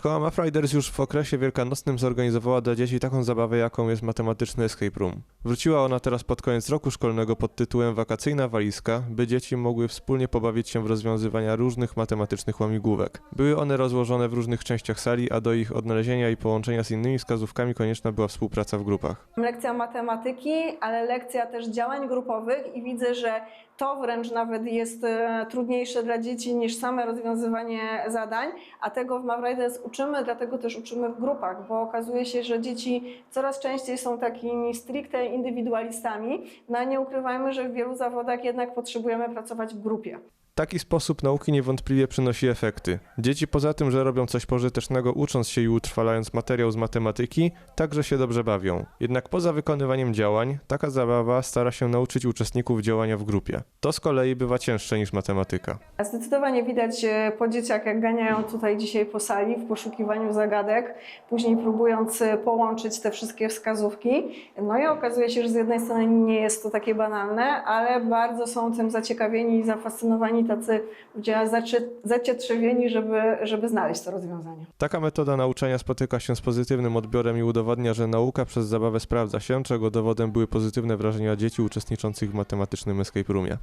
Szkoła Math Riders już w okresie wielkanocnym zorganizowała dla dzieci taką zabawę, jaką jest matematyczny escape room. Wróciła ona teraz pod koniec roku szkolnego pod tytułem Wakacyjna walizka, by dzieci mogły wspólnie pobawić się w rozwiązywania różnych matematycznych łamigłówek. Były one rozłożone w różnych częściach sali, a do ich odnalezienia i połączenia z innymi wskazówkami konieczna była współpraca w grupach. Lekcja matematyki, ale lekcja też działań grupowych i widzę, że to wręcz nawet jest e, trudniejsze dla dzieci niż same rozwiązywanie zadań, a tego w Mavriders uczymy, dlatego też uczymy w grupach, bo okazuje się, że dzieci coraz częściej są takimi stricte indywidualistami, no a nie ukrywajmy, że w wielu zawodach jednak potrzebujemy pracować w grupie. Taki sposób nauki niewątpliwie przynosi efekty. Dzieci poza tym, że robią coś pożytecznego ucząc się i utrwalając materiał z matematyki, także się dobrze bawią. Jednak poza wykonywaniem działań, taka zabawa stara się nauczyć uczestników działania w grupie. To z kolei bywa cięższe niż matematyka. A Zdecydowanie widać e, po dzieciach, jak ganiają tutaj dzisiaj po sali w poszukiwaniu zagadek, później próbując e, połączyć te wszystkie wskazówki. No i okazuje się, że z jednej strony nie jest to takie banalne, ale bardzo są tym zaciekawieni i zafascynowani, tacy zacie- zacietrzewieni, żeby, żeby znaleźć to rozwiązanie. Taka metoda nauczania spotyka się z pozytywnym odbiorem i udowodnia, że nauka przez zabawę sprawdza się, czego dowodem były pozytywne wrażenia dzieci uczestniczących w matematycznym escape roomie.